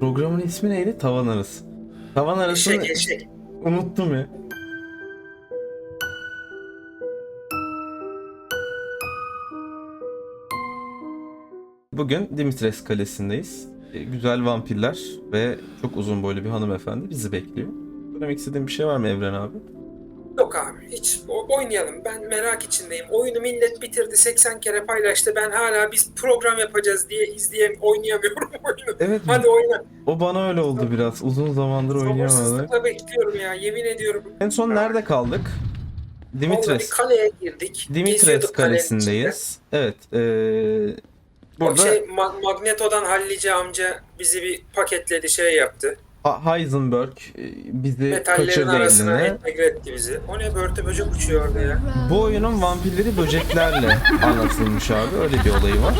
Programın ismi neydi? Tavan arası. Tavan arasını Eşek eşek. unuttum ya. Bugün Dimitres Kalesi'ndeyiz. E, Güzel vampirler ve çok uzun boylu bir hanımefendi bizi bekliyor. Söylemek istediğin bir şey var mı Evren abi? Yok abi hiç o- oynayalım. Ben merak içindeyim. Oyunu millet bitirdi 80 kere paylaştı. Ben hala biz program yapacağız diye izleyem oynayamıyorum oyunu. Evet Hadi oyna. o bana öyle oldu biraz. Uzun zamandır oynayamadık. Sabırsızlıkla bekliyorum ya yemin ediyorum. En son nerede kaldık? Dimitres. kaleye girdik. Dimitres Kalesi'ndeyiz. Evet. eee, içinde. O burada şey Ma- Magneto'dan Hallice amca bizi bir paketledi şey yaptı. Ha- Heisenberg e, bizi Metallerin kaçırdı arasına eline. entegre etti bizi. O ne börtü böcek uçuyor orada ya. Bu oyunun vampirleri böceklerle anlatılmış abi. Öyle bir olayı var.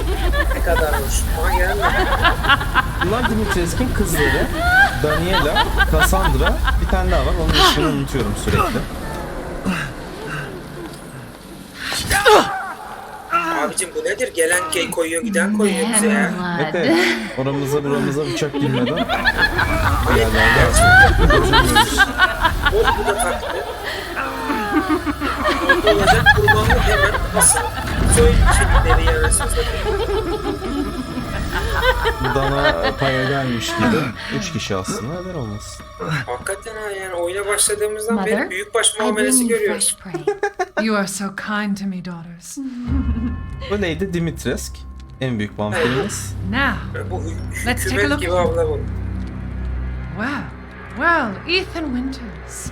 Ne kadar hoş. Gelme. Bunlar Dimitrescu'nun kızları. Daniela, Cassandra, bir tane daha var. Onun ismini unutuyorum sürekli. Abicim bu nedir? Gelen key koyuyor giden koyuyor bize ya. Evet. Oramıza buramıza bıçak girmeden O bu da. Orada olacak kurbanlık hemen asıl soy kimlikleri yarasız dana paya gelmiş gibi. Üç kişi aslında neden olmasın. Hakikaten ha yani oyuna başladığımızdan beri Mother, büyükbaş I bring muamelesi you görüyoruz. fresh prey. You are so kind to me, daughters. Bu Lady Dimitresk. En büyük vampirimiz. Now, Bu Let's take a look. gibi abla bu. well, well, Ethan Winters,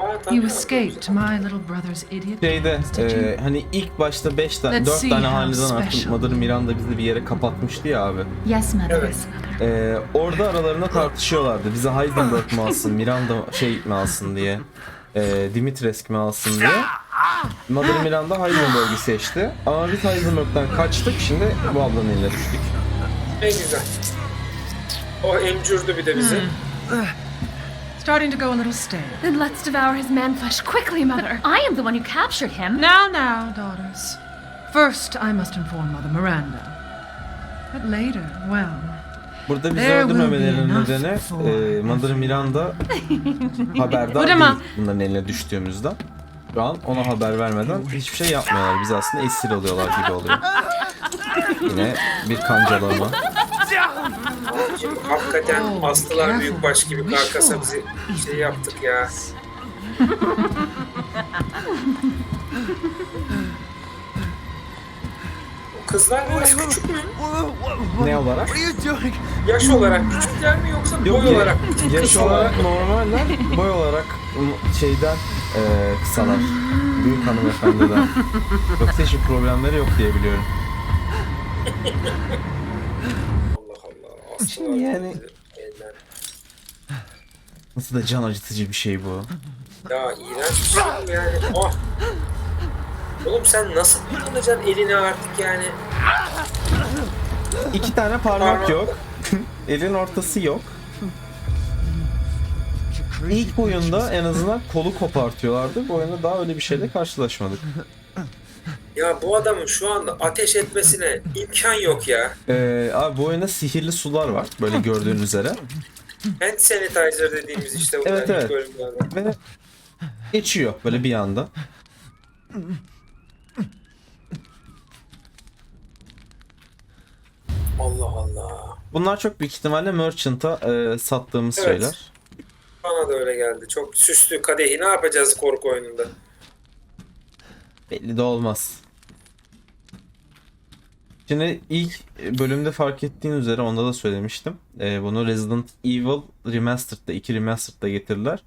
Aa, you escaped my little brother's idiot. Şeyde plans, did you? e, hani ilk başta 5 tane Let's 4 see tane how haneden artık special. Mother Miranda bizi bir yere kapatmıştı ya abi. Yes, mother. Evet. E, orada aralarında tartışıyorlardı. Bize Heisenberg mi alsın, Miranda şey mi alsın diye. E, Dimitresk mi alsın diye. Mother Miranda Heisenberg'i seçti. Ama biz Heisenberg'den kaçtık. Şimdi bu ablanın eline düştük. En güzel. O emcürdü bir de bizi. Hmm. Starting to go a little stale. Then let's devour his man flesh quickly, mother. I am the one who captured him. Now, now, daughters. First, I must inform Mother Miranda. But later, well, Burada bizi There will öldürmemelerinin be enough nedeni for- e, Mother Miranda haberdar Vurama. değil bunların eline düştüğümüzden. Şu an ona haber vermeden hiçbir şey yapmıyorlar. Biz aslında esir alıyorlar gibi oluyor. Yine bir kancalama. Abicim, hakikaten astılar büyükbaş gibi karkasa bizi şey yaptık ya. O Kızlar biraz küçük mü? Ne olarak? Yaş olarak küçükler mi yoksa Yok boy ya- olarak küçük yaş kız olarak normaller, boy olarak şeyden e, kısalar. Büyük hanımefendiden. Yoksa hiçbir problemleri yok diye biliyorum. Allah Allah. Astılar Yani-. Nasıl da can acıtıcı bir şey bu. Ya iğrenç bir şey bu yani. Ah. Oğlum sen nasıl kullanacaksın elini artık yani? İki tane parmak Parmak yok. Elin ortası yok. İlk oyunda en azından kolu kopartıyorlardı. Bu oyunda daha öyle bir şeyle karşılaşmadık. Ya bu adamın şu anda ateş etmesine imkan yok ya. Ee, abi bu oyunda sihirli sular var. Böyle gördüğün üzere. Hand sanitizer dediğimiz işte bunlar Evet, evet. bölümlerde. Ve geçiyor böyle bir anda. Allah Allah. Bunlar çok büyük ihtimalle Merchant'a e, sattığımız Evet. şeyler. Bana da öyle geldi. Çok süslü kadehi ne yapacağız korku oyununda? Belli de olmaz. Şimdi ilk bölümde fark ettiğin üzere onda da söylemiştim. Ee, bunu Resident Evil Remastered'da, 2 Remastered'da getirdiler.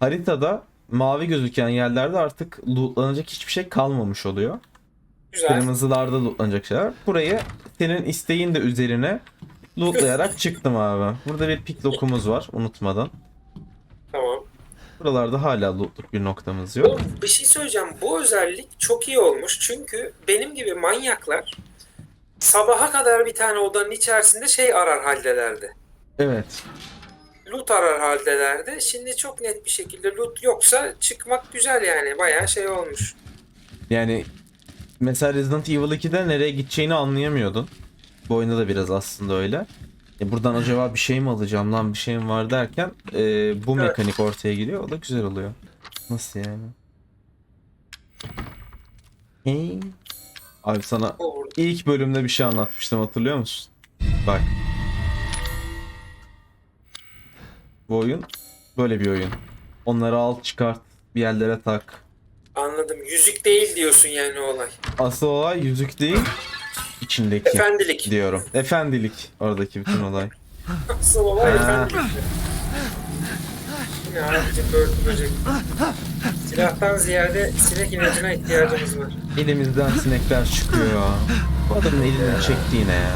Haritada mavi gözüken yerlerde artık lootlanacak hiçbir şey kalmamış oluyor. Güzel. Kırmızılarda lootlanacak şeyler. Burayı senin isteğin de üzerine lootlayarak çıktım abi. Burada bir pick lokumuz var unutmadan. Tamam. Buralarda hala lootluk bir noktamız yok. Oğlum bir şey söyleyeceğim. Bu özellik çok iyi olmuş. Çünkü benim gibi manyaklar sabaha kadar bir tane odanın içerisinde şey arar haldelerdi. Evet. Loot arar haldelerdi. Şimdi çok net bir şekilde loot yoksa çıkmak güzel yani. Bayağı şey olmuş. Yani mesela Resident Evil 2'de nereye gideceğini anlayamıyordun. Bu oyunda da biraz aslında öyle. E buradan acaba bir şey mi alacağım lan bir şeyim var derken e, bu Evet. mekanik ortaya giriyor. O da güzel oluyor. Nasıl yani? Hey. Abi sana ilk bölümde bir şey anlatmıştım hatırlıyor musun? Bak. Bu oyun böyle bir oyun. Onları al çıkart bir yerlere tak. Anladım. Yüzük değil diyorsun yani olay. Asıl olay yüzük değil içindeki Efendilik. diyorum. Efendilik oradaki bütün olay. Asıl olay Ha. efendilik. Yine abicim böldü böcek. Silahtan ziyade sinek ilacına ihtiyacımız var. Elimizden sinekler çıkıyor ya. Bu adamın elini çekti yine ya.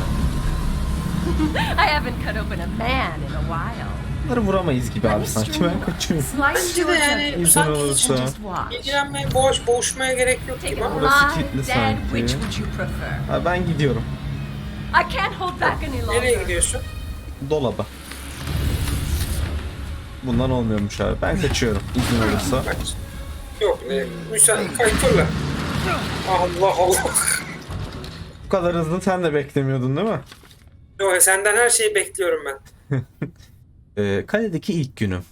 I haven't cut open a man in a while. Bunları vuramayız gibi abi sanki ben kaçıyorum. Bence de yani sanki olursa. ilgilenmeye, boğuş, boğuşmaya gerek yok gibi ama. Burası kilitli dead, sanki. which would you prefer? Ha, ben gidiyorum. I can't hold back any Nereye longer. gidiyorsun? Dolaba. Bundan olmuyormuş abi. Ben kaçıyorum izin olursa. Kaç. Yok, e, müsaade, kay fırla. Allah Allah. Bu kadar hızlı sen de beklemiyordun değil mi? Yok, senden her şeyi bekliyorum ben. Ee, kaledeki ilk günüm.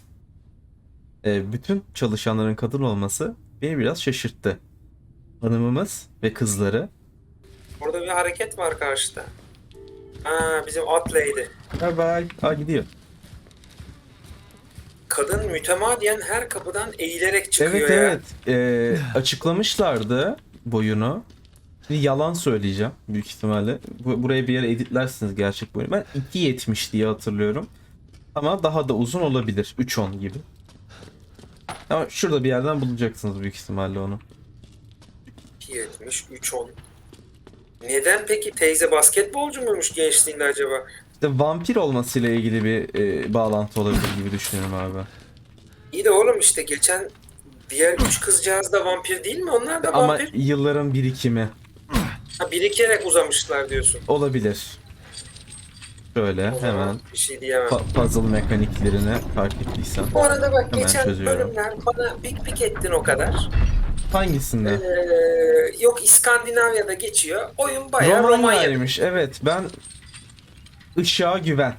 Ee, bütün çalışanların kadın olması beni biraz şaşırttı. Hanımımız ve kızları Orada bir hareket var karşıda. Ha, bizim at lady. bye bye. Aa gidiyor. Kadın mütemadiyen her kapıdan eğilerek çıkıyor Evet ya. evet. Ee, açıklamışlardı boyunu. Şimdi yalan söyleyeceğim büyük ihtimalle. Bu, buraya bir yere editlersiniz gerçek boyunu. Ben 2.70 diye hatırlıyorum. Ama daha da uzun olabilir. 3.10 gibi. Ama şurada bir yerden bulacaksınız büyük ihtimalle onu. 2.70, 3.10. Neden peki teyze basketbolcu muymuş gençliğinde acaba? İşte vampir olmasıyla ilgili bir e, bağlantı olabilir gibi düşünüyorum abi. İyi de oğlum işte geçen diğer üç kızcağız da vampir değil mi? Onlar da Ama vampir. yılların birikimi Ha, birikerek uzamışlar diyorsun. olabilir. Şöyle O zaman hemen bir şey diyemem. pa- puzzle mekaniklerini fark ettiysen. Bu arada bak Hemen geçen çözüyorum. bölümler bana pik pik ettin o kadar. Hangisinde? Ee, yok İskandinavya'da geçiyor. Oyun bayağı Romanya. Romanya'ymış. Evet ben ışığa güven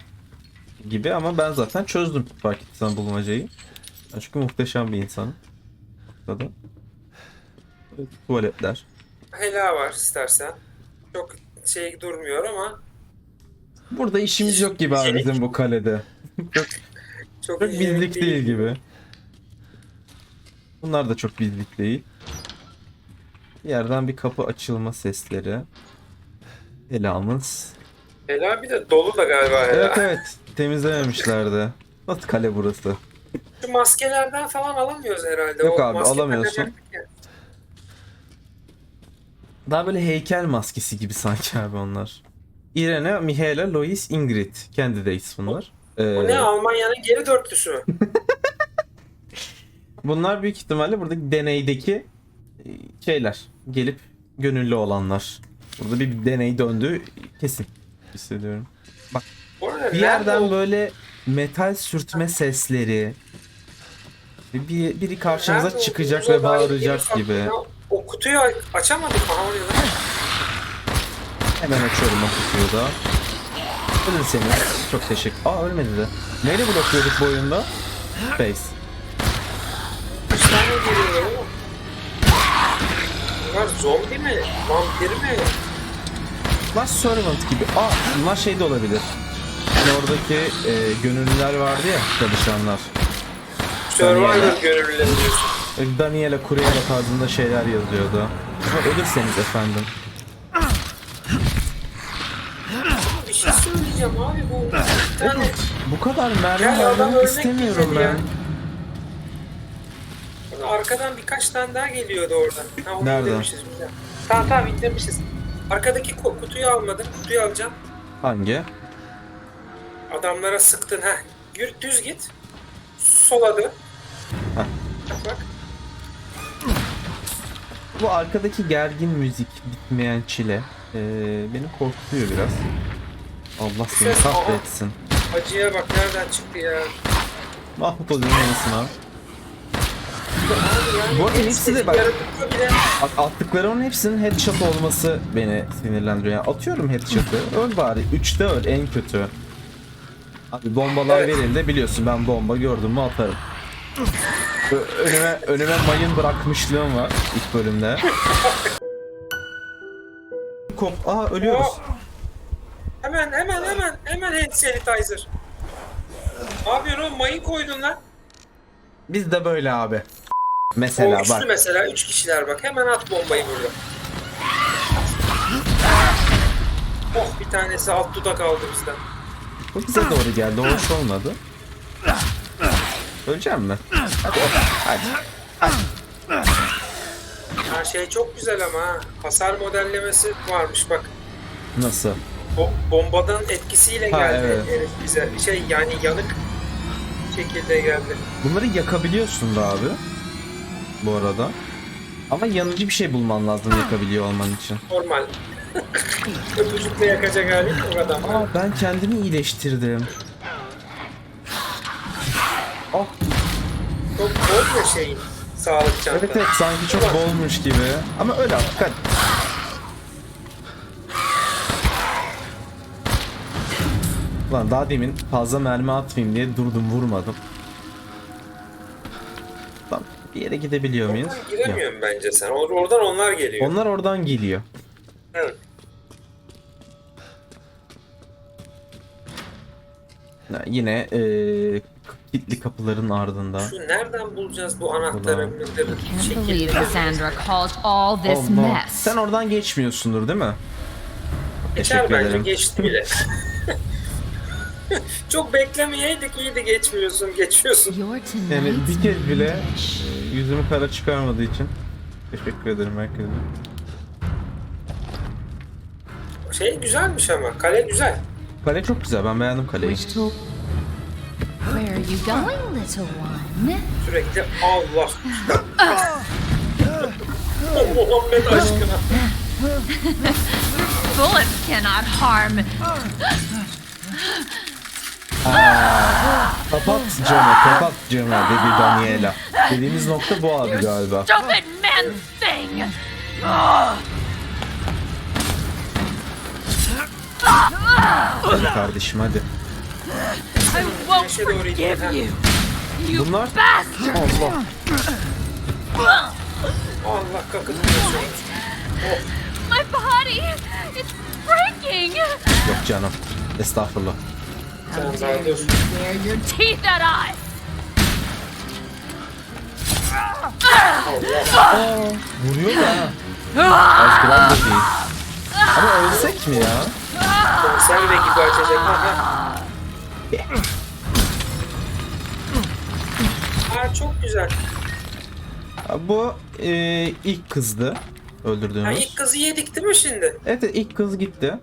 gibi ama ben zaten çözdüm fark ettiysen bulmacayı. Ben çünkü muhteşem bir insanım. Burada da. Tuvaletler. Hela var istersen. Çok şey durmuyor ama Burada işimiz yok gibi abi bizim bu kalede. çok, çok, çok bizlik değil gibi. Bunlar da çok bizlik değil. Bir yerden bir kapı açılma sesleri. Helamız. Hela bir de dolu da galiba Hela. Evet evet temizlememişlerdi. Nasıl kale burası? Şu maskelerden falan alamıyoruz herhalde. Yok O abi, alamıyorsun. Daha böyle heykel maskesi gibi sanki abi onlar. Irene, Mihaela, Lois, Ingrid. Candidates bunlar. Bu Ee, ne Almanya'nın geri dörtlüsü bunlar büyük ihtimalle buradaki deneydeki e, şeyler. Gelip gönüllü olanlar. Burada bir deney döndü kesin hissediyorum. Bu arada Bir nerede yerden o- böyle metal sürtme sesleri. Bir, biri karşımıza nerede çıkacak olduğumuza ve dair bağıracak gibi. farklı- O kutuyu a- açamadık mı? Oraya da. Hemen açıyorum o kutuyu da. Ölürseniz çok teşekkür. Aa ölmedi de. Neyle blokuyorduk bu oyunda? Space. Kaç tane geliyor? Bunlar zombi mi? Vampir mi? Bunlar Servant gibi. Aa bunlar şey de olabilir. Hani oradaki e, gönüllüler vardı ya çalışanlar. Survivor gönüllüleri diyorsun. E, Daniela Kureyla tarzında şeyler yazıyordu. Ama ölürseniz efendim. Bir söyleyeceğim abi bu. Tane Bu kadar mermi ölmek istemiyorum bilmedi ya. ben. arkadan birkaç tane daha geliyordu oradan. Ha, onu Nerede? indirmişiz. Tamam tamam indirmişiz. Arkadaki kutuyu almadım. Kutuyu alacağım. Hangi? Adamlara sıktın ha. Yürü düz git. Sola dön. Heh. Bak. Bu arkadaki gergin müzik, bitmeyen çile e, beni korkutuyor biraz. Allah seni Ses- kahretsin. Acıya bak nereden çıktı ya. Mahmut Ozan'ın yanısına. Abi Bu arada hepsi de bak- yaratıkla bile At- Attıklarımın hepsinin headshot olması beni sinirlendiriyor. Yani atıyorum headshot'ı. Öl bari. 3'te öl en kötü. Abi bombalar Evet. verildi biliyorsun ben bomba gördüm mü atarım. Ö- Önüme, önüme mayın bırakmışlığım var ilk bölümde. Kop, aha ölüyoruz. O- Hemen hemen hemen hemen hand sanitizer. Abi oğlum mayın koydun lan. Biz de böyle abi. O Mesela üçlü bak. mesela üç kişiler bak hemen at bombayı burada. Oh bir tanesi alt dudak aldı bizden. Bu bize doğru geldi. O hoş olmadı. Öleceğim mi? Hadi. Hadi. Her şey çok güzel ama ha. Hasar modellemesi varmış bak. Nasıl? O bombadan etkisiyle Ha, geldi evet. herif bize. Şey yani yanık şekilde geldi. Bunları yakabiliyorsun da abi. Bu arada. Ama yanıcı bir şey bulman lazım yakabiliyor olman için. Normal. Öpücükle yakacak hali yok adam. Aa ben kendimi iyileştirdim. Ah Çok bol ya şeyin sağlık çanta. evet evet sanki çok bolmuş gibi. Ama öyle artık hadi. Lan daha demin fazla mermi atmayayım diye durdum vurmadım. Tamam bir yere gidebiliyor muyuz? Oradan Yok. giremiyorum bence sen. Or- Oradan onlar geliyor. Onlar oradan geliyor. Hı. Ha, Yine eee kilitli kapıların ardında. Şu nereden bulacağız bu anahtarı? Ulan. mıdır, Can't believe Cassandra caused all this mess. Sen oradan geçmiyorsundur değil mi? Geçer Teşekkür bence ederim. geçti bile. Çok beklemeyeydik iyiydi geçmiyorsun geçiyorsun. Yani bir kez bile yüzümü kara çıkarmadığı için teşekkür ederim herkese. Şey güzelmiş ama kale güzel. Kale çok güzel ben beğendim kaleyi. Where are you going, little one? Sürekli Allah. Muhammed aşkına. Bullets cannot harm. Kapat camı kapat camı dedi Daniela. Dediğimiz nokta bu abi galiba. Stupid man thing! Hadi kardeşim hadi. I won't Neşe doğru forgive gidiyor. you, you Bunlar bastard! Allah. Allah kakıtmıyorsun. My body! It's breaking! Yok canım. Estağfurullah. Sen daha dur. Where your teeth at I! Vuruyor da ha. Gram da değil. Ama ölsek mi ya? Konserve gibi açacak. Ha, ha. Aa çok güzel. Bu e, ilk kızdı Ha, öldürdüğümüz. ilk kızı yedik değil mi şimdi? Evet, ilk kız gitti.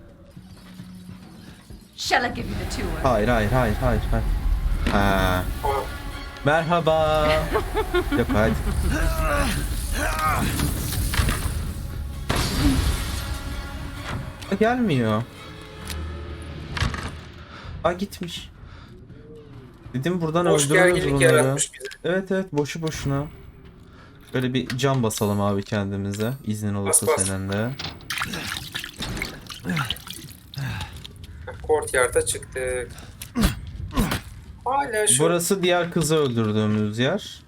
Shall I give you the tour? Hayır hayır hayır hayır hayır. Ha. Aa, Merhaba. Yok hadi. Gelmiyor. Aa gitmiş. Dedim buradan boş öldürürüz gerginlik bunları. yaratmış bize. Evet evet boşu boşuna. Böyle bir cam basalım abi kendimize. İznin olursa Bas, bas. senin de. Courtyard'a çıktık. Hala şu Burası diğer kızı öldürdüğümüz yer.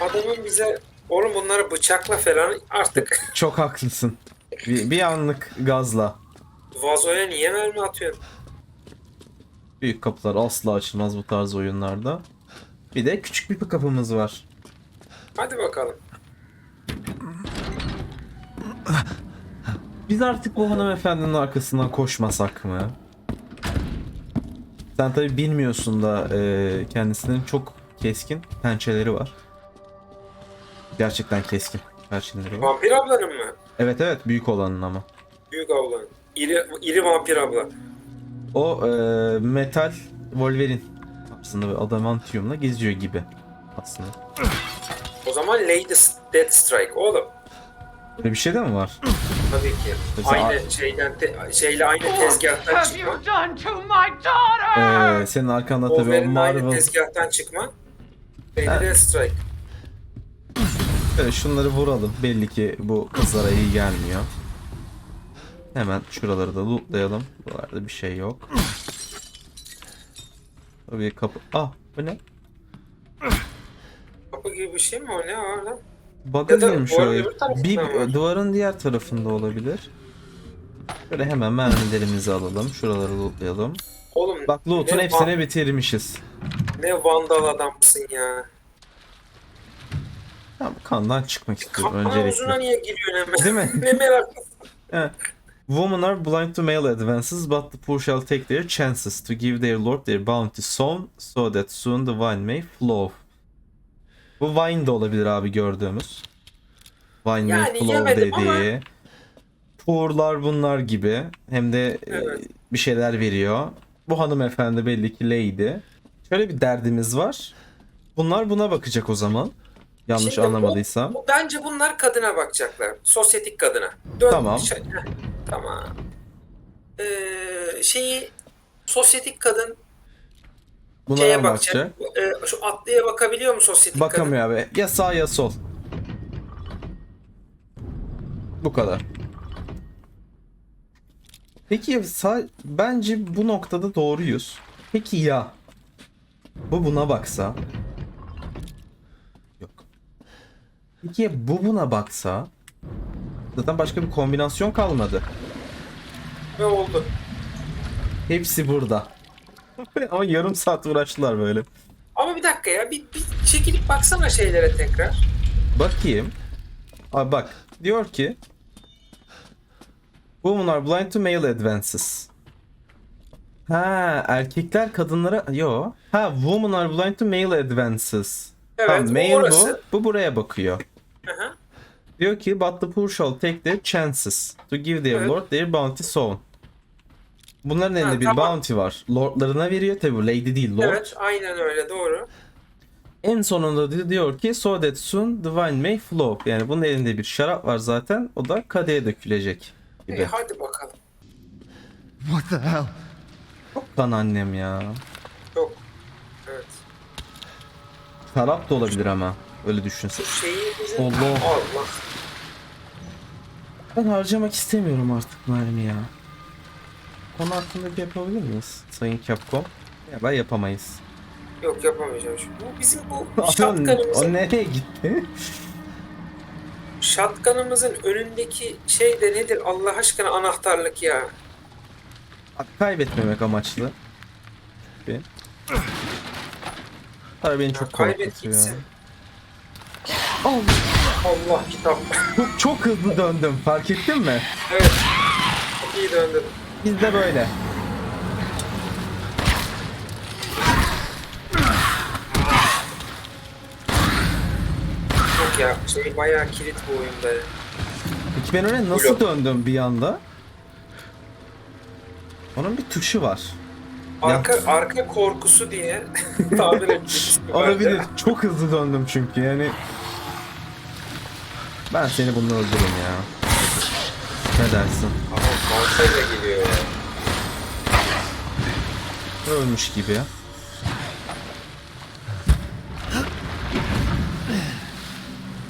adamın bize oğlum bunları bıçakla falan artık Çok haklısın. Bir, bir anlık gazla. vazoya niye mermi atıyorsun? Büyük kapılar asla açılmaz bu tarz oyunlarda. Bir de küçük bir kapımız var. Hadi bakalım. Biz artık bu hanımefendinin arkasından koşmasak mı? Sen tabi bilmiyorsun da e, kendisinin çok keskin pençeleri var. Gerçekten keskin pençeleri var. Vampir ablanın mı? Evet evet büyük olanın ama. Büyük ablanın. İri, iri vampir abla. O e, metal Wolverine aslında adamantiumla geziyor gibi aslında. O zaman Lady Deathstrike oğlum. Böyle bir şey de mi var? Tabii ki. Mesela- Aynı şeyden te- şeyle aynı tezgahtan Have çıkma. you done to my daughter? Ee, senin arkanda tabii o Wolverine'in aynı Marvel tezgahtan çıkma. Ha. Deathstrike. Şöyle şunları vuralım. Belli ki bu kızlara iyi gelmiyor. Hemen şuraları da lootlayalım. Buralarda bir şey yok. Tabii kapı. Ah bu ne? Kapı gibi bir şey mi o ne o lan? Bug'a Ya da girmiş duvarın tarafında Bir var? duvarın diğer tarafında olabilir. Şöyle hemen mermilerimizi alalım. Şuraları lootlayalım. Oğlum Bak loot'un ne hepsini bitirmişiz. Ne vandal adamsın ya. Tamam kandan çıkmak istiyorum Kapının uzuna öncelikle. niye giriyorsun hemen? Değil mi? ne meraklısın. Women are blind to male advances, but the poor shall take their chances to give their lord their bounty sown, so that soon the wine may flow. Bu wine de olabilir abi gördüğümüz. Wine may Yani flow yemedim ama- dediği. Poor'lar bunlar gibi. Hem de e, Evet. bir şeyler veriyor. Bu hanımefendi belli ki lady. Şöyle bir derdimiz var. Bunlar buna bakacak o zaman. Yanlış Şimdi bu- anlamadıysam. bu- Bence bunlar kadına bakacaklar. Sosyetik kadına. Dön, Tamam. heh, tamam. Ee, şeyi sosyetik kadın Bunlara şeye bakacak. Ee, şu atlıya bakabiliyor mu sosyetik kadın? Bakamıyor abi. Ya sağ ya sol. Bu kadar. Peki sağ, bence bu noktada doğruyuz. Peki ya bu buna baksa? Yok. Peki ya bu buna baksa? Zaten başka bir kombinasyon kalmadı. Ve oldu. Hepsi burada. Ama yarım saat uğraştılar böyle. Ama bir dakika ya bir, bir çekilip baksana şeylere tekrar. Bakayım. Abi bak. Diyor ki Women are blind to male advances. Ha erkekler kadınlara yo. Ha women are blind to male advances. Evet, Tamam, bu male orası. bu. Bu buraya bakıyor. Hı hı. Diyor ki but the poor shall take their chances to give their Evet. lord their bounty sown. Bunların elinde Ha, bir tamam. bounty var. Lordlarına veriyor tabi bu lady değil lord. Evet aynen öyle doğru. En sonunda di- diyor ki so that soon the wine may flow. Yani bunun elinde bir şarap var zaten. O da kadeye dökülecek gibi. hadi bakalım. What the hell? Lan annem ya. Yok. Evet. Şarap da olabilir ama. Öyle düşünsün. Şu şeyi bizim... Allah. Allah. Ben harcamak istemiyorum artık mermi ya. Konu hakkında bir yapabilir miyiz? Sayın Capcom. Ya ben yapamayız. Yok yapamayacağım şu. Bu bizim bu o, o şatkanımızın, nereye gitti? şatkanımızın önündeki şey de nedir Allah aşkına anahtarlık ya. Kaybetmemek amaçlı. Bir. Tabii beni çok korkutuyor. gitsin. Allah kitap. Çok, çok hızlı döndüm. Fark ettin mi? evet. Çok iyi döndün. Biz de böyle. Yok ya şey bayağı kilit bu oyunda. Peki ben öyle nasıl Blok. döndüm bir anda? Onun bir tuşu var. Arka, arka korkusu diye tabir bir Olabilir. Çok hızlı döndüm çünkü yani. Ben seni bununla öldürürüm ya. Ne dersin? Aha baltayla geliyor. Ölmüş gibi ya.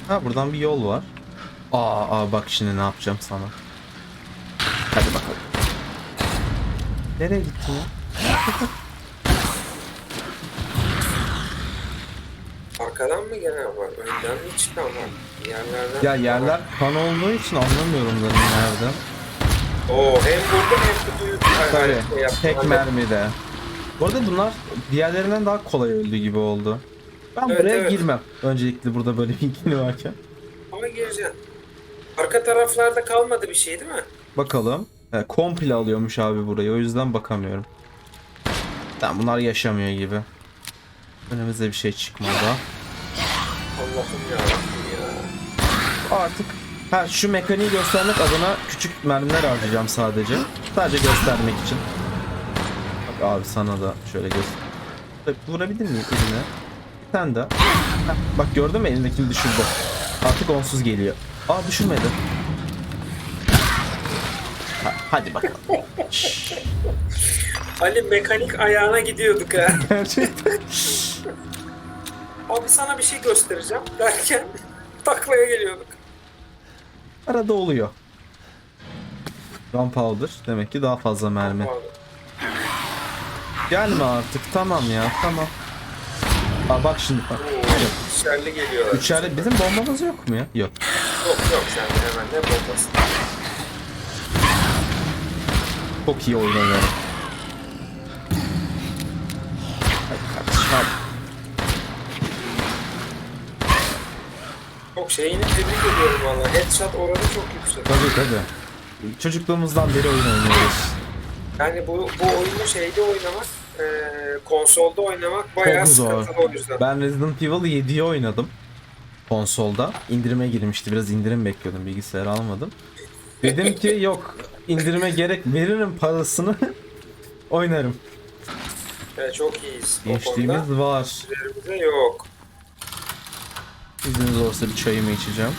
Ha buradan bir yol var. Aa, aa bak şimdi ne yapacağım sana. Hadi bakalım. Nereye gittin ya? Arkadan mı gelen var? Önden mi çıkan var? Yerlerden Ya yerler kan olduğu için anlamıyorum da nerede. Oo hem vurdum hem de duyup şey. Tek mermide. Bu arada bunlar diğerlerinden daha kolay öldü gibi oldu. Ben Evet, buraya evet. girmem. Öncelikle burada böyle bir ikili varken. Ama gireceksin. Arka taraflarda kalmadı bir şey değil mi? Bakalım. He, komple alıyormuş abi burayı. O yüzden bakamıyorum. Tamam bunlar yaşamıyor gibi. Önümüzde bir şey çıkmadı. Allah'ım ya. ya. Artık ha şu mekaniği göstermek adına küçük mermiler harcayacağım sadece. Sadece göstermek için. Abi sana da şöyle göster. Vurabilir miyim eline? Daha. Heh, bak gördün mü elindekini düşürdü. Artık onsuz geliyor. Aa düşürmedi. Ha, hadi bakalım. Ali mekanik ayağına gidiyorduk ha. Gerçekten. Abi sana bir şey göstereceğim derken taklaya geliyorduk. Arada oluyor. Gunpowder demek ki daha fazla mermi. Pardon. Gelme artık tamam ya tamam. Aa bak şimdi bak. Yok. İçerli geliyorlar. Üçerli bizim bombamız yok mu ya? Yok. Yok yok sen hemen ne bombası. Çok iyi hadi. Çok şeyini tebrik ediyorum valla. Headshot oranı çok yüksek. Tabii tabii. Çocukluğumuzdan beri oyun oynuyoruz. Yani bu, bu oyunu şeyde oynamak, e, konsolda oynamak bayağı Çok zor. sıkıntılı o yüzden. Ben Resident Evil 7'yi oynadım. Konsolda. İndirime girmişti. Biraz indirim bekliyordum. Bilgisayar almadım. Dedim ki yok indirime gerek veririm parasını oynarım. Evet, çok iyiyiz. O konuda Gençliğimiz var. üzerimize yok. İzniniz olursa bir çayımı içeceğim.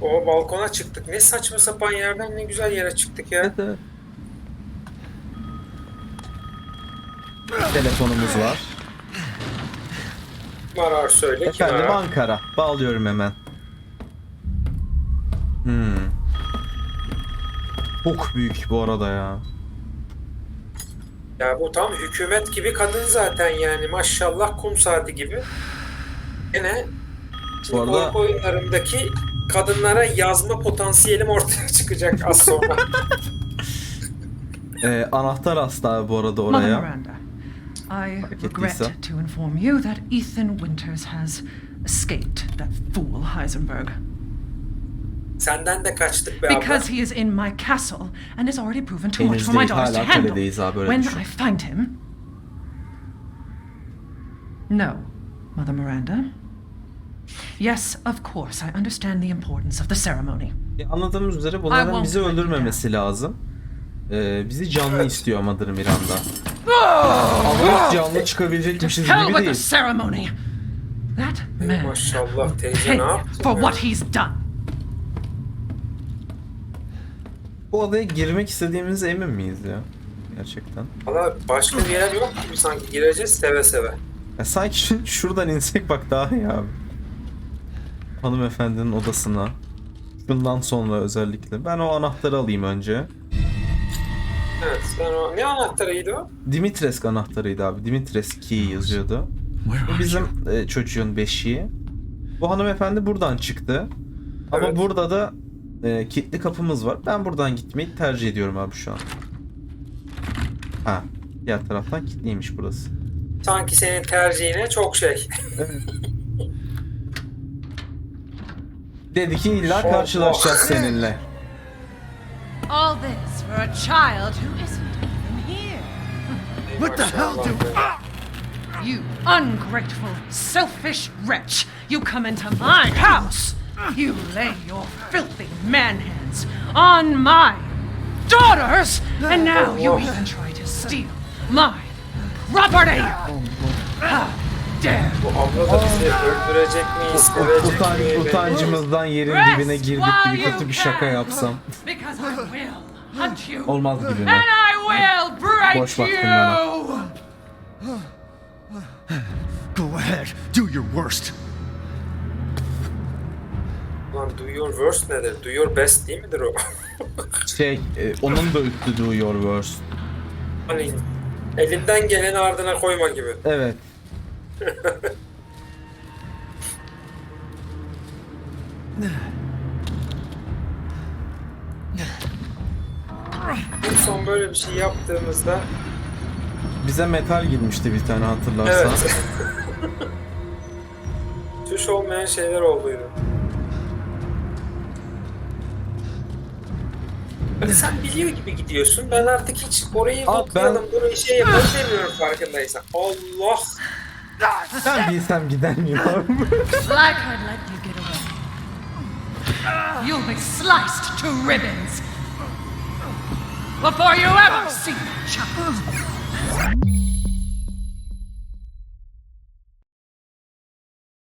O balkona çıktık. Ne saçma sapan yerden ne güzel yere çıktık ya. Evet, evet. Telefonumuz var. Marar söyle kim Efendim arar? Ankara. Bağlıyorum hemen. Hmm. Çok büyük bu arada ya. Ya bu tam hükümet gibi kadın zaten yani maşallah kum saati gibi. Gene şimdi Bu arada- korku oyunlarındaki kadınlara yazma potansiyelim ortaya çıkacak az sonra. Ee, anahtar hasta bu arada oraya. I regret to inform you that Ethan Winters has escaped that fool Heisenberg. Senden de kaçtık be abla. Because he is in my castle and has already proven too much for my daughters to handle. When. I find him. No, Mother Miranda. Yes, of course, I understand the importance of the ceremony. E, Anladığımız üzere bunların bizi öldürmemesi lazım. Ee, bizi canlı istiyor Mother Miranda. Ama hiç canlı çıkabilecekmişiz Hell gibi with the değil. ceremony. That man Maşallah teyze ne yaptın for what he's done. Bu adaya girmek istediğimize emin miyiz ya? Gerçekten. Valla başka bir yer yok gibi sanki gireceğiz seve seve. Ya sanki şu- şuradan insek bak daha iyi abi. Hanımefendinin odasına. Bundan sonra özellikle. Ben o anahtarı alayım önce. Evet ben o... Ne anahtarıydı o? Dimitresk anahtarıydı abi. Dimitresk key yazıyordu. Bu bizim e, çocuğun beşiği. Bu hanımefendi buradan çıktı. Ama Evet. burada da e, kilitli kapımız var. Ben buradan gitmeyi tercih ediyorum abi şu an. Ha, diğer taraftan kilitliymiş burası. Sanki senin tercihine çok şey. Dedi ki illa karşılaşacağız seninle. All this for a child who isn't even here. What the hell do- be. Ah! You ungrateful, selfish wretch! You come into my house! You lay your filthy man hands on my daughters! And now you even try to steal my property! How dare Bu abla da bizi öldürecek miyiz, sevecek Utan, mi? utancımızdan yerin Rest dibine girdik gibi kötü bir şaka yapsam. Because I will hunt you! Olmaz gibi mi? And I will break Boş baktım bana. you! Go ahead, do your worst. Lan do your worst nedir? Do your best değil midir o? Şey, e, onun da üstü do your worst. hani elinden geleni ardına koyma gibi. Evet. En son böyle bir şey yaptığımızda Bize metal girmişti bir tane hatırlarsan. evet. Tuş olmayan şeyler olduydu. Hani sen biliyor gibi gidiyorsun. Ben artık hiç orayı Abi lootlayalım, burayı şey yapalım demiyorum farkındaysan. Allah! Ben bilsem? Like I'd let you get away. You'll be sliced to ribbons before you ever see the child.